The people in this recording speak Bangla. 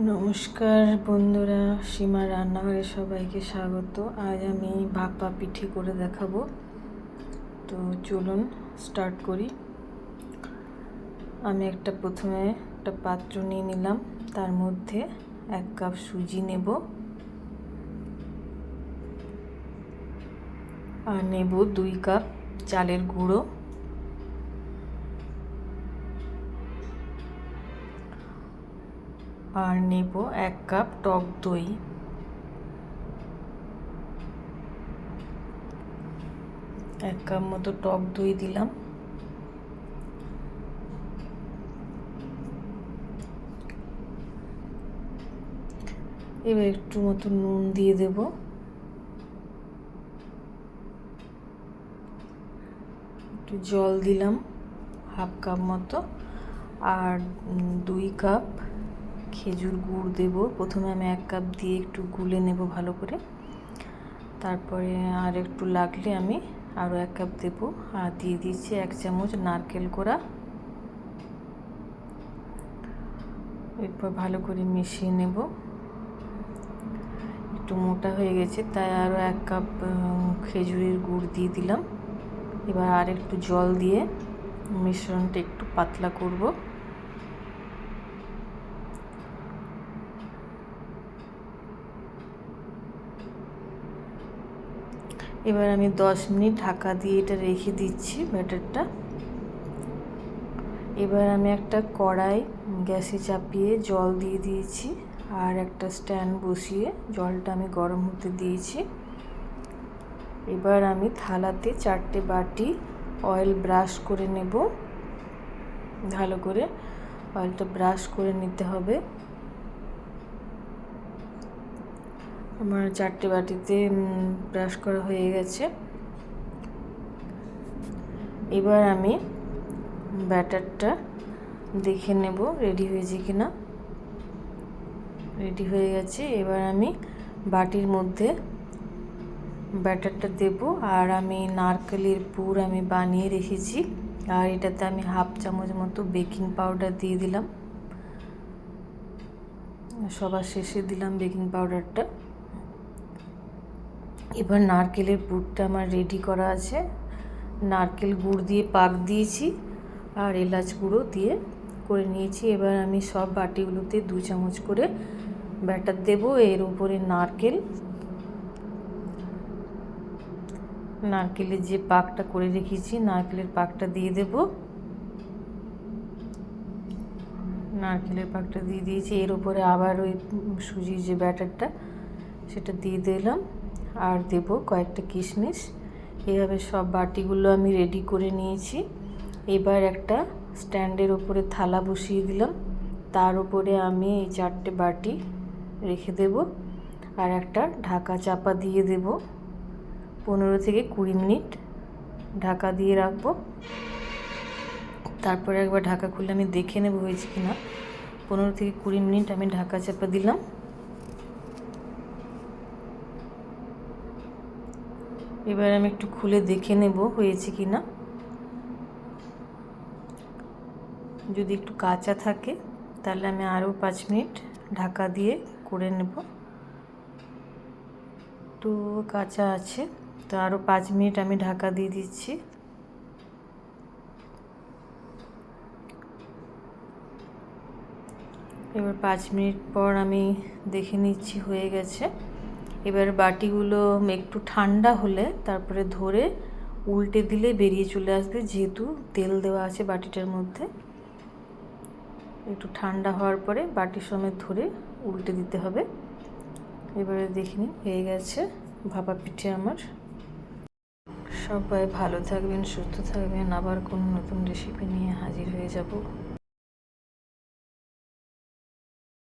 নমস্কার বন্ধুরা, সীমা রান্নাঘরে সবাইকে স্বাগত। আজ আমি ভাপা পিঠে করে দেখাবো। তো চলুন স্টার্ট করি। আমি একটা প্রথমে একটা পাত্র নিয়ে নিলাম, তার মধ্যে এক কাপ সুজি নেব। আর নেব দুই কাপ চালের গুঁড়ো। আর নেব এক কাপ টক দই। এক কাপ মতো টক দই দিলাম। এবার একটু মতো নুন দিয়ে দেব। একটু জল দিলাম, হাফ কাপ মতো। আর দুই কাপ খেজুর গুড় দেব। প্রথমে আমি এক কাপ দিয়ে একটু গুলে নেব ভালো করে। তারপরে আর একটু লাগলে আমি আরও এক কাপ দেবো। আর দিয়ে দিচ্ছি এক চামচ নারকেল কোড়া। এরপর ভালো করে মিশিয়ে নেব। একটু মোটা হয়ে গেছে, তাই আরও এক কাপ খেজুরের গুড় দিয়ে দিলাম। এবার আর একটু জল দিয়ে মিশ্রণটা একটু পাতলা করব। এবার আমি দশ মিনিট ঢাকা দিয়ে এটা রেখে দিচ্ছি ব্যাটারটা। এবার আমি একটা কড়াই গ্যাসে চাপিয়ে জল দিয়ে দিয়েছি আর একটা স্ট্যান্ড বসিয়ে জলটা আমি গরম হতে দিয়েছি। এবার আমি থালাতে চারটে বাটি অয়েল ব্রাশ করে নেব। ভালো করে অয়েলটা ব্রাশ করে নিতে হবে। আমার চারটে বাটিতে ব্রাশ করা হয়ে গেছে। এবার আমি ব্যাটারটা দেখে নেব, রেডি হয়েছে কি না রেডি হয়ে গেছে, এবার আমি বাটির মধ্যে ব্যাটারটা দেব। আর আমি নারকেলের পুর আমি বানিয়ে রেখেছি। আর এটাতে আমি হাফ চামচ মতো বেকিং পাউডার দিয়ে দিলাম। সবার শেষে দিলাম বেকিং পাউডারটা। এবার নারকেলের পুরটা আমার রেডি করা আছে। নারকেল গুড় দিয়ে পাক দিয়েছি আর এলাচ গুঁড়ো দিয়ে করে নিয়েছি। এবার আমি সব বাটিগুলোতে দু চামচ করে ব্যাটার দেব। এর উপরে নারকেল। নারকেলের যে পাকটা করে রেখেছি, নারকেলের পাকটা দিয়ে দেব। নারকেলের পাকটা দিয়ে দিয়েছি। এর উপরে আবার ওই সুজির যে ব্যাটারটা সেটা দিয়ে দিলাম। আর দেব কয়েকটা কিশমিশ। এইভাবে সব বাটিগুলো আমি রেডি করে নিয়েছি। এবার একটা স্ট্যান্ডের ওপরে থালা বসিয়ে দিলাম। তার উপরে আমি এই চারটে বাটি রেখে দেব আর একটা ঢাকা চাপা দিয়ে দেব। পনেরো থেকে কুড়ি মিনিট ঢাকা দিয়ে রাখব। তারপরে একবার ঢাকা খুলে আমি দেখে নেব হয়েছে কিনা। পনেরো থেকে কুড়ি মিনিট আমি ঢাকা চাপা দিলাম। এবার আমি একটু খুলে দেখে নেব হয়েছে কি না। যদি একটু কাঁচা থাকে, তাহলে আমি আরও পাঁচ মিনিট ঢাকা দিয়ে করে নেব। তো কাঁচা আছে, তো আরও পাঁচ মিনিট আমি ঢাকা দিয়ে দিচ্ছি। এবার পাঁচ মিনিট পর আমি দেখে নিচ্ছি হয়ে গেছে। এবার বাটিগুলো একটু ঠান্ডা হলে তারপরে ধরে উল্টে দিলে বেরিয়ে চলে আসবে, যেহেতু তেল দেওয়া আছে বাটিটার মধ্যে। একটু ঠান্ডা হওয়ার পরে বাটির সমেত ধরে উল্টে দিতে হবে। এবারে দেখিনি হয়ে গেছে ভাপা পিঠে আমার। সবাই ভালো থাকবেন, সুস্থ থাকবেন। আবার কোনো নতুন রেসিপি নিয়ে হাজির হয়ে যাব।